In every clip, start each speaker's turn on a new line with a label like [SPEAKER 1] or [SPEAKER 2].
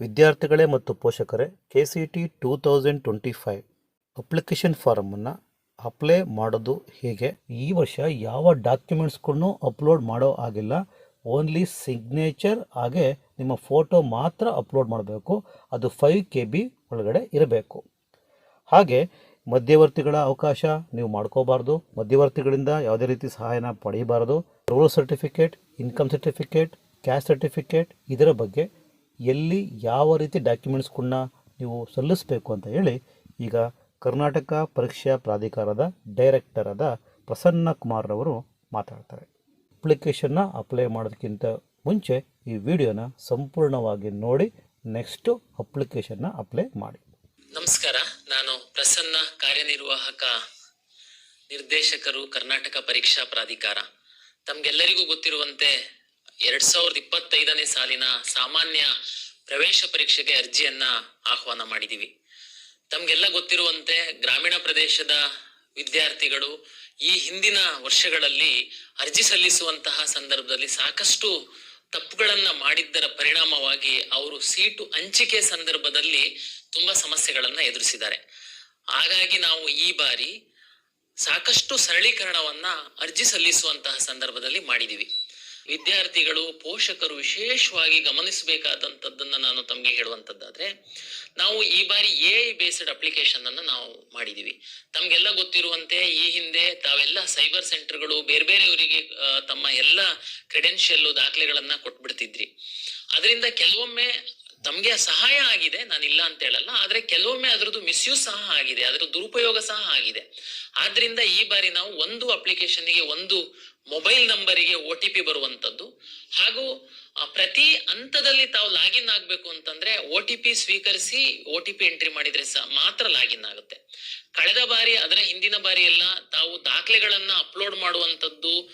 [SPEAKER 1] ವಿದ್ಯಾರ್ಥಿಗಳೇ ಮತ್ತು ಪೋಷಕರೇ K C T two thousand twenty five application ಫಾರಮನ್ನು apply ಮಾಡೋದು ಹೀಗೆ? ಈ ವರ್ಷ ಯಾವ ಡಾಕ್ಯುಮೆಂಟ್ಸ್ಗಳನ್ನು ಅಪ್ಲೋಡ್ ಮಾಡೋ ಆಗಿಲ್ಲ ಓನ್ಲಿ ಸಿಗ್ನೇಚರ್ ಹಾಗೆ ನಿಮ್ಮ ಫೋಟೋ ಮಾತ್ರ ಅಪ್ಲೋಡ್ ಮಾಡಬೇಕು. ಅದು ಫೈವ್ ಕೆ ಬಿ ಒಳಗಡೆ ಇರಬೇಕು. ಹಾಗೆ ಮಧ್ಯವರ್ತಿಗಳ ಅವಕಾಶ ನೀವು ಮಾಡ್ಕೋಬಾರ್ದು. ಮಧ್ಯವರ್ತಿಗಳಿಂದ ಯಾವುದೇ ರೀತಿ ಸಹಾಯನ ಪಡೆಯಬಾರದು rural certificate income certificate caste certificate ಇದರ ಬಗ್ಗೆ ಎಲ್ಲಿ ಯಾವ ರೀತಿ ಡಾಕ್ಯುಮೆಂಟ್ಸ್ಗಳನ್ನ ನೀವು ಸಲ್ಲಿಸಬೇಕು ಅಂತ ಹೇಳಿ, ಈಗ ಕರ್ನಾಟಕ ಪರೀಕ್ಷಾ ಪ್ರಾಧಿಕಾರದ ಡೈರೆಕ್ಟರ್ ಆದ ಪ್ರಸನ್ನ ಕುಮಾರ್ರವರು ಮಾತಾಡ್ತಾರೆ. ಅಪ್ಲಿಕೇಶನ್ನ ಅಪ್ಲೈ ಮಾಡೋದಕ್ಕಿಂತ ಮುಂಚೆ ಈ ವಿಡಿಯೋನ ಸಂಪೂರ್ಣವಾಗಿ ನೋಡಿ ನೆಕ್ಸ್ಟು ಅಪ್ಲಿಕೇಶನ್ನ ಅಪ್ಲೈ ಮಾಡಿ.
[SPEAKER 2] ನಮಸ್ಕಾರ, ನಾನು ಪ್ರಸನ್ನ ಕಾರ್ಯನಿರ್ವಾಹಕ ನಿರ್ದೇಶಕರು ಕರ್ನಾಟಕ ಪರೀಕ್ಷಾ ಪ್ರಾಧಿಕಾರ. ತಮಗೆಲ್ಲರಿಗೂ ಗೊತ್ತಿರುವಂತೆ ಎರಡ್ ಸಾವಿರದ ಇಪ್ಪತ್ತೈದನೇ ಸಾಲಿನ ಸಾಮಾನ್ಯ ಪ್ರವೇಶ ಪರೀಕ್ಷೆಗೆ ಅರ್ಜಿಯನ್ನ ಆಹ್ವಾನ ಮಾಡಿದೀವಿ. ತಮ್ಗೆಲ್ಲ ಗೊತ್ತಿರುವಂತೆ ಗ್ರಾಮೀಣ ಪ್ರದೇಶದ ವಿದ್ಯಾರ್ಥಿಗಳು ಈ ಹಿಂದಿನ ವರ್ಷಗಳಲ್ಲಿ ಅರ್ಜಿ ಸಲ್ಲಿಸುವಂತಹ ಸಂದರ್ಭದಲ್ಲಿ ಸಾಕಷ್ಟು ತಪ್ಪುಗಳನ್ನ ಮಾಡಿದ್ದರ ಪರಿಣಾಮವಾಗಿ ಅವರು ಸೀಟು ಹಂಚಿಕೆ ಸಂದರ್ಭದಲ್ಲಿ ತುಂಬಾ ಸಮಸ್ಯೆಗಳನ್ನ ಎದುರಿಸಿದ್ದಾರೆ. ಹಾಗಾಗಿ ನಾವು ಈ ಬಾರಿ ಸಾಕಷ್ಟು ಸರಳೀಕರಣವನ್ನ ಅರ್ಜಿ ಸಲ್ಲಿಸುವಂತಹ ಸಂದರ್ಭದಲ್ಲಿ ಮಾಡಿದೀವಿ. ವಿದ್ಯಾರ್ಥಿಗಳು, ಪೋಷಕರು ವಿಶೇಷವಾಗಿ ಗಮನಿಸಬೇಕಾದಂತದ್ದನ್ನ ನಾನು ತಮಗೆ ಹೇಳುವಂತದ್ದಾದ್ರೆ, ನಾವು ಈ ಬಾರಿ ಎ ಬೇಸ್ಡ್ ಅಪ್ಲಿಕೇಶನ್ ಅನ್ನ ನಾವು ಮಾಡಿದೀವಿ. ತಮ್ಗೆಲ್ಲ ಗೊತ್ತಿರುವಂತೆ ಈ ಹಿಂದೆ ತಾವೆಲ್ಲ ಸೈಬರ್ ಸೆಂಟರ್ಗಳು ಬೇರೆ ಬೇರೆಯವರಿಗೆ ತಮ್ಮ ಎಲ್ಲ ಕ್ರೆಡೆನ್ಷಿಯಲ್ ದಾಖಲೆಗಳನ್ನ ಕೊಟ್ಬಿಡ್ತಿದ್ರಿ. ಅದರಿಂದ ಕೆಲವೊಮ್ಮೆ ತಮ್ಗೆ ಸಹಾಯ ಆಗಿದೆ ನಾನು ಇಲ್ಲ ಅಂತ ಹೇಳಲ್ಲ, ಆದ್ರೆ ಕೆಲವೊಮ್ಮೆ ಅದರದ್ದು ಮಿಸ್ಯೂಸ್ ಸಹ ಆಗಿದೆ ಅದರ ದುರುಪಯೋಗ ಸಹ ಆಗಿದೆ. ಆದ್ರಿಂದ ಈ ಬಾರಿ ನಾವು ಒಂದು ಅಪ್ಲಿಕೇಶನ್ಗೆ ಒಂದು ಮೊಬೈಲ್ ನಂಬರಿಗೆ ಒ ಟಿ ಪಿ ಬರುವಂತದ್ದು. ಹಾಗೂ ಪ್ರತಿ ಹಂತದಲ್ಲಿ ತಾವು ಲಾಗಿನ್ ಆಗ್ಬೇಕು ಅಂತಂದ್ರೆ ಒ ಟಿ ಪಿ ಸ್ವೀಕರಿಸಿ ಒ ಟಿ ಪಿ ಎಂಟ್ರಿ ಮಾಡಿದ್ರೆ ಸಹ ಮಾತ್ರ ಲಾಗಿನ್ ಆಗುತ್ತೆ. ಕಳೆದ ಬಾರಿ ಅದರ ಹಿಂದಿನ ಬಾರಿ ಎಲ್ಲ ತಾವು ದಾಖಲೆಗಳನ್ನ ಅಪ್ಲೋಡ್ ಮಾಡುವಂತದ್ದು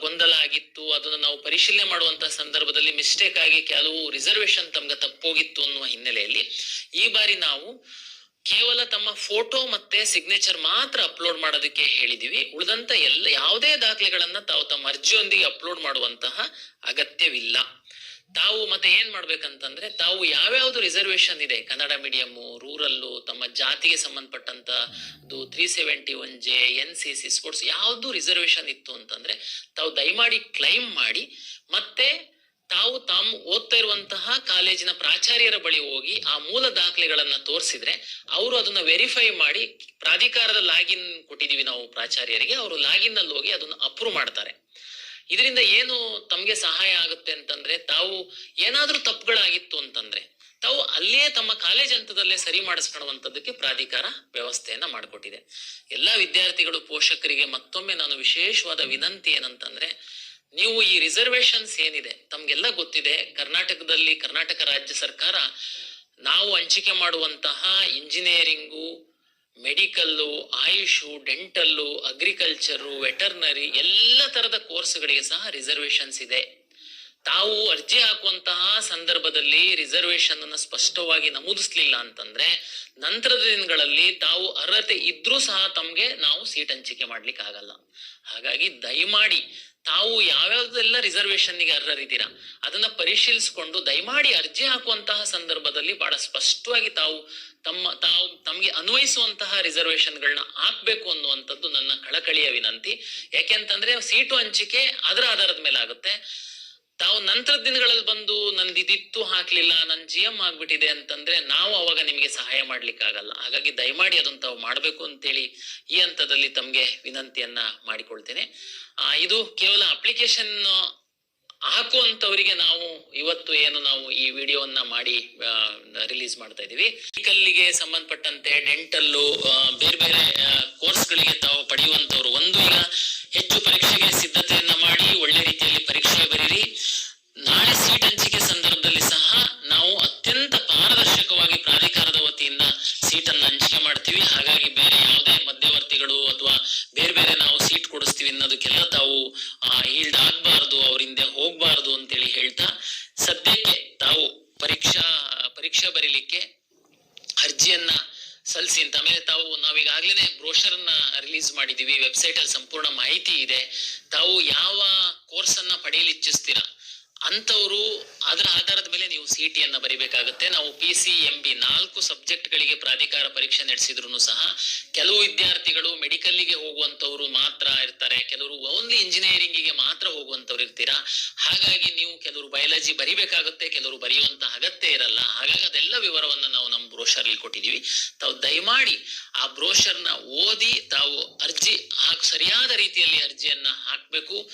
[SPEAKER 2] ಗೊಂದಲ ಆಗಿತ್ತು ಅದನ್ನ ನಾವು ಪರಿಶೀಲನೆ ಮಾಡುವಂತಹ ಸಂದರ್ಭದಲ್ಲಿ ಮಿಸ್ಟೇಕ್ ಆಗಿ ಕೆಲವು ರಿಸರ್ವೇಶನ್ ತಮ್ಗೆ ತಪ್ಪೋಗಿತ್ತು ಅನ್ನುವ ಹಿನ್ನೆಲೆಯಲ್ಲಿ ಈ ಬಾರಿ ನಾವು ಕೇವಲ ತಮ್ಮ ಫೋಟೋ ಮತ್ತೆ ಸಿಗ್ನೇಚರ್ ಮಾತ್ರ ಅಪ್ಲೋಡ್ ಮಾಡೋದಕ್ಕೆ ಹೇಳಿದೀವಿ. ಉಳಿದಂತ ಎಲ್ಲ ಯಾವುದೇ ದಾಖಲೆಗಳನ್ನ ತಾವು ತಮ್ಮ ಅರ್ಜಿಯೊಂದಿಗೆ ಅಪ್ಲೋಡ್ ಮಾಡುವಂತಹ ಅಗತ್ಯವಿಲ್ಲ. ತಾವು ಮತ್ತೆ ಏನ್ ಮಾಡ್ಬೇಕಂತಂದ್ರೆ, ತಾವು ಯಾವ್ಯಾವ್ದು ರಿಸರ್ವೇಶನ್ ಇದೆ? ಕನ್ನಡ ಮೀಡಿಯಮ್ಮು ರೂರಲ್ಲು ತಮ್ಮ ಜಾತಿಗೆ ಸಂಬಂಧಪಟ್ಟಂತ three seventy one J N C C sports ಯಾವ್ದು ರಿಸರ್ವೇಶನ್ ಇತ್ತು ಅಂತಂದ್ರೆ, ತಾವು ದಯಮಾಡಿ ಕ್ಲೈಮ್ ಮಾಡಿ, ಮತ್ತೆ ತಾವು ತಾವು ಓದ್ತಾ ಇರುವಂತಹ ಕಾಲೇಜಿನ ಪ್ರಾಚಾರ್ಯರ ಬಳಿ ಹೋಗಿ ಆ ಮೂಲ ದಾಖಲೆಗಳನ್ನ ತೋರಿಸಿದ್ರೆ, ಅವರು ಅದನ್ನ ವೆರಿಫೈ ಮಾಡಿ ಪ್ರಾಧಿಕಾರದ ಲಾಗಿನ್ ಕೊಟ್ಟಿದೀವಿ ನಾವು ಪ್ರಾಚಾರ್ಯರಿಗೆ, ಅವರು ಲಾಗಿನ್ ಅಲ್ಲಿ ಹೋಗಿ ಅದನ್ನ ಅಪ್ರೂವ್ ಮಾಡ್ತಾರೆ. ಇದರಿಂದ ಏನು ತಮಗೆ ಸಹಾಯ ಆಗುತ್ತೆ ಅಂತಂದ್ರೆ, ತಾವು ಏನಾದ್ರೂ ತಪ್ಪುಗಳಾಗಿತ್ತು ಅಂತಂದ್ರೆ, ತಾವು ಅಲ್ಲಿಯೇ ತಮ್ಮ ಕಾಲೇಜ್ ಹಂತದಲ್ಲೇ ಸರಿ ಮಾಡಿಸ್ಕೊಳ್ಳುವಂಥದ್ದಕ್ಕೆ ಪ್ರಾಧಿಕಾರ ವ್ಯವಸ್ಥೆಯನ್ನ ಮಾಡಿಕೊಟ್ಟಿದೆ. ಎಲ್ಲಾ ವಿದ್ಯಾರ್ಥಿಗಳು, ಪೋಷಕರಿಗೆ ಮತ್ತೊಮ್ಮೆ ನಾನು ವಿಶೇಷವಾದ ವಿನಂತಿ ಏನಂತಂದ್ರೆ, ನೀವು ಈ ರಿಸರ್ವೇಶನ್ಸ್ ಏನಿದೆ, ತಮ್ಗೆಲ್ಲ ಗೊತ್ತಿದೆ, ಕರ್ನಾಟಕದಲ್ಲಿ, ಕರ್ನಾಟಕ ರಾಜ್ಯ ಸರ್ಕಾರ ನಾವು ಹಂಚಿಕೆ ಮಾಡುವಂತಹ engineering medical AYUSH dental agriculture veterinary ಎಲ್ಲ ತರದ ಕೋರ್ಸ್ಗಳಿಗೆ ಸಹ ರಿಸರ್ವೇಶನ್ಸ್ ಇದೆ. ತಾವು ಅರ್ಜಿ ಹಾಕುವಂತಹ ಸಂದರ್ಭದಲ್ಲಿ ರಿಸರ್ವೇಶನ್ ಅನ್ನು ಸ್ಪಷ್ಟವಾಗಿ ನಮೂದಿಸ್ಲಿಲ್ಲ ಅಂತಂದ್ರೆ, ನಂತರದ ದಿನಗಳಲ್ಲಿ ತಾವು ಅರ್ಹತೆ ಇದ್ರೂ ಸಹ ತಮ್ಗೆ ನಾವು ಸೀಟ್ ಹಂಚಿಕೆ ಮಾಡ್ಲಿಕ್ಕೆ ಆಗಲ್ಲ. ಹಾಗಾಗಿ ದಯಮಾಡಿ, ತಾವು ಯಾವ್ಯಾವ್ದೆಲ್ಲ ರಿಸರ್ವೇಶನ್ಗೆ ಅರ್ಹರಿದ್ದೀರಾ, ಅದನ್ನ ಪರಿಶೀಲಿಸಿಕೊಂಡು ದಯಮಾಡಿ ಅರ್ಜಿ ಹಾಕುವಂತಹ ಸಂದರ್ಭದಲ್ಲಿ ಬಹಳ ಸ್ಪಷ್ಟವಾಗಿ ತಾವು ತಮ್ಮ, ತಾವು ತಮಗೆ ಅನ್ವಯಿಸುವಂತಹ ರಿಸರ್ವೇಶನ್ಗಳನ್ನ ಹಾಕ್ಬೇಕು ಅನ್ನುವಂಥದ್ದು ನನ್ನ ಕಳಕಳಿಯ ವಿನಂತಿ. ಯಾಕೆಂತಂದ್ರೆ ಸೀಟು ಹಂಚಿಕೆ ಅದರ ಆಧಾರದ ಮೇಲೆ ಆಗುತ್ತೆ. ತಾವು ನಂತರ ದಿನಗಳಲ್ಲಿ ಬಂದು ನಂದು ಇದಿತ್ತು ಹಾಕ್ಲಿಲ್ಲ ನನ್ ಜಿ ಎಂ ಆಗ್ಬಿಟ್ಟಿದೆ ಅಂತಂದ್ರೆ ನಾವು ಅವಾಗ ನಿಮಗೆ ಸಹಾಯ ಮಾಡ್ಲಿಕ್ಕೆ ಆಗಲ್ಲ ಹಾಗಾಗಿ ದಯಮಾಡಿ ಅದನ್ನ ತಾವು ಮಾಡ್ಬೇಕು ಅಂತೇಳಿ ಈ ಹಂತದಲ್ಲಿ ತಮ್ಗೆ ವಿನಂತಿಯನ್ನ ಮಾಡಿಕೊಳ್ತೇನೆ. ಇದು ಕೇವಲ ಅಪ್ಲಿಕೇಶನ್ ಹಾಕುವಂತವರಿಗೆ ನಾವು ಇವತ್ತು ಏನು ನಾವು ಈ ವಿಡಿಯೋವನ್ನ ಮಾಡಿ ರಿಲೀಸ್ ಮಾಡ್ತಾ ಇದೀವಿ ಮೆಡಿಕಲ್ಗೆ ಸಂಬಂಧಪಟ್ಟಂತೆ ಡೆಂಟಲ್ಲು ಬೇರೆ ಬೇರೆ ಕೋರ್ಸ್ಗಳಿಗೆ ತಾವು ಪಡೆಯುವಂತವ್ರು ಒಂದು ಈಗ ಹೆಚ್ಚು ಪರೀಕ್ಷೆಗೆ ಸಿದ್ಧತೆಯನ್ನ ಮಾಡಿ ಒಳ್ಳೆ ರೀತಿಯಲ್ಲಿ ಪರೀಕ್ಷೆ ಬರೀರಿ ನಾಳೆ ಸೀಟ್ ಹಂಚಿಕೆ ಸಂದರ್ಭದಲ್ಲಿ ಸಹ ನಾವು ಅತ್ಯಂತ ಪಾರದರ್ಶಕವಾಗಿ ಪ್ರಾಧಿಕಾರದ ವತಿಯಿಂದ ಸೀಟನ್ನು ಹಂಚಿಕೆ ಮಾಡ್ತೀವಿ ಬೇರೆ ಯಾವುದೇ ಮಧ್ಯವರ್ತಿಗಳು ಅಥವಾ ಬೇರೆ ಬೇರೆ ನಾವು ಸೀಟ್ ಕೊಡಿಸ್ತೀವಿ ಅನ್ನೋದಕ್ಕೆಲ್ಲ ತಾವು ಈಲ್ಡ್ ಆಗ್ಬಾರ್ದು ಅವರಿಂದ ಹೋಗ್ಬಾರ್ದು ಅಂತೇಳಿ ಹೇಳ್ತಾ, ಸದ್ಯಕ್ಕೆ ತಾವು ಪರೀಕ್ಷಾ ಪರೀಕ್ಷಾ ಬರೀಲಿಕ್ಕೆ ಅರ್ಜಿಯನ್ನ ಸಲ್ಲಿಸಿ ಅಂತ, ಆಮೇಲೆ ತಾವು, ನಾವೀಗಾಗ್ಲೇನೆ ಬ್ರೋಷರ್ ಅನ್ನ ರಿಲೀಸ್ ಮಾಡಿದೀವಿ ವೆಬ್ಸೈಟ್ ಅಲ್ಲಿ ಸಂಪೂರ್ಣ ಮಾಹಿತಿ ಇದೆ, ತಾವು ಯಾವ ಕೋರ್ಸ್ ಅನ್ನ ಪಡೆಯಲು ಇಚ್ಛಿಸ್ತೀರಾ ಅಂತವರು ಅದರ ಆಧಾರದ ಮೇಲೆ ನೀವು ಸಿ ಟಿಯನ್ನು ಬರಿಬೇಕಾಗುತ್ತೆ. ನಾವು ಪಿ ಸಿ ಎಂ ಬಿ ನಾಲ್ಕು ಸಬ್ಜೆಕ್ಟ್ಗಳಿಗೆ ಪ್ರಾಧಿಕಾರ ಪರೀಕ್ಷೆ ನಡೆಸಿದ್ರು ಸಹ ಕೆಲವು ವಿದ್ಯಾರ್ಥಿಗಳು ಮೆಡಿಕಲ್ಲಿಗೆ ಹೋಗುವಂತವ್ರು ಮಾತ್ರ ಇರ್ತಾರೆ. ಕೆಲವರು ಓನ್ಲಿ ಇಂಜಿನಿಯರಿಂಗಿಗೆ ಮಾತ್ರ ಹೋಗುವಂಥವ್ರು ಇರ್ತೀರಾ? ಹಾಗಾಗಿ ನೀವು ಕೆಲವರು ಬಯಾಲಜಿ ಬರಿಬೇಕಾಗುತ್ತೆ, ಕೆಲವರು ಬರೆಯುವಂತ ಅಗತ್ಯ ಇರಲ್ಲ. ಹಾಗಾಗಿ ಅದೆಲ್ಲ ವಿವರವನ್ನ ನಾವು ನಮ್ಮ ಬ್ರೋಷರ್ ಅಲ್ಲಿ ಕೊಟ್ಟಿದೀವಿ ತಾವು ದಯಮಾಡಿ ಆ ಬ್ರೋಷರ್ನ ಓದಿ ತಾವು ಅರ್ಜಿ ಸರಿಯಾದ ರೀತಿಯಲ್ಲಿ ಅರ್ಜಿಯನ್ನ ಹಾಕ್ಬೇಕು.